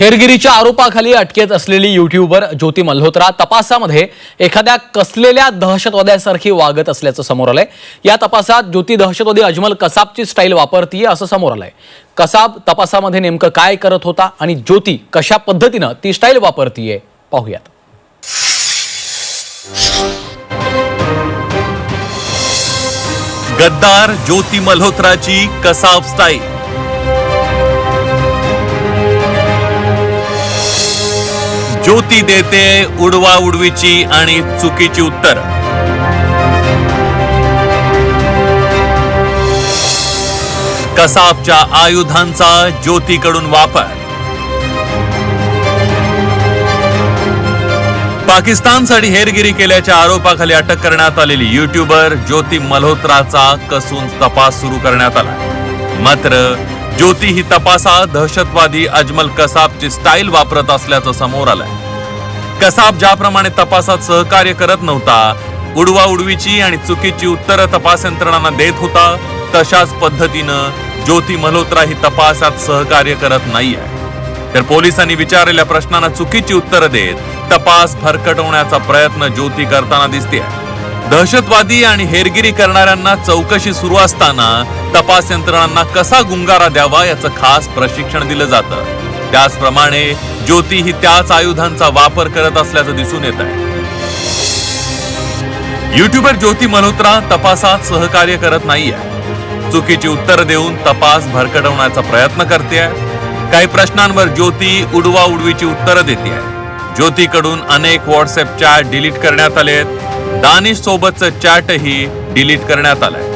हेरगिरीच्या आरोपाखाली अटकेत असलेली युट्यूबर ज्योती मल्होत्रा तपासामध्ये एखाद्या कसलेल्या दहशतवाद्यासारखी वागत असल्याचं समोर आलंय. या तपासात ज्योती दहशतवादी अजमल कसाबची स्टाईल वापरतीये असं समोर आलंय. कसाब तपासामध्ये नेमकं काय करत होता आणि ज्योती कशा पद्धतीनं ती स्टाईल वापरतीये पाहूयात. गद्दार ज्योती मल्होत्राची कसाब स्टाईल. ज्योती देते उडवा उडवीची आणि चुकीची उत्तर. कसाबच्या आयुधांचा ज्योतीकडून वापर. पाकिस्तानसाठी हेरगिरी केल्याच्या आरोपाखाली अटक करण्यात आलेली युट्यूबर ज्योती मल्होत्राचा कसून तपास सुरू करण्यात आला. मात्र ज्योती ही तपासात दहशतवादी अजमल कसाबची स्टाईल वापरत असल्याचं समोर आलंय. कसाब ज्याप्रमाणे तपासात सहकार्य करत नव्हता उडवा उडवीची आणि चुकीची उत्तरं तपास यंत्रणांना देत होता तशाच पद्धतीनं ज्योती मल्होत्रा ही तपासात सहकार्य करत नाहीये. तर पोलिसांनी विचारलेल्या प्रश्नांना चुकीची उत्तरं देत तपास फरकटवण्याचा प्रयत्न ज्योती करताना दिसते दहशतवादी आणि हेरगिरी करणाऱ्यांना चौकशी सुरू असताना तपास यंत्रणांना कसा गुंगारा द्यावा याचं खास प्रशिक्षण दिलं जातं. त्याचप्रमाणे ज्योती ही त्याच आयुधांचा वापर करत असल्याचं दिसून येत आहे. युट्यूबर ज्योती मल्होत्रा तपासात सहकार्य करत नाहीये. चुकीची उत्तर देऊन तपास भरकटवण्याचा प्रयत्न करते काही प्रश्नांवर ज्योती उडवा उडवीची उत्तरं देते ज्योतीकडून अनेक व्हॉट्सअप चॅट डिलीट करण्यात आलेत. दानिश सोबतचं चॅटही डिलीट करण्यात आलाय.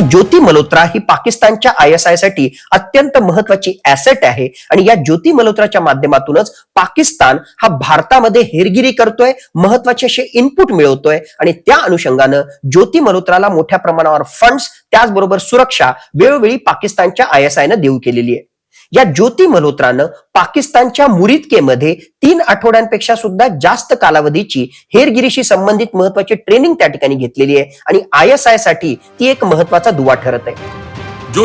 ज्योती मल्होत्रा ही पाकिस्तानच्या आय एस आयसाठी अत्यंत महत्वाची ऍसेट आहे आणि या ज्योती मल्होत्राच्या माध्यमातूनच पाकिस्तान हा भारतामध्ये हेरगिरी करतोय महत्त्वाचे असे इनपुट मिळवतोय आणि त्या अनुषंगानं ज्योती मल्होत्राला मोठ्या प्रमाणावर फंड्स त्याचबरोबर सुरक्षा वेळोवेळी पाकिस्तानच्या आय एस देऊ केलेली आहे. या ज्योती मल्होत्रानं पाकिस्तानच्या मुरिदकेमध्ये तीन आठवड्यांपेक्षा सुद्धा जास्त कालावधीची हेरगिरीशी संबंधित महत्वाची ट्रेनिंग त्या ठिकाणी घेतलेली आहे. आणि आय एस आयसाठी ती एक महत्त्वाचा दुवा ठरत आहे.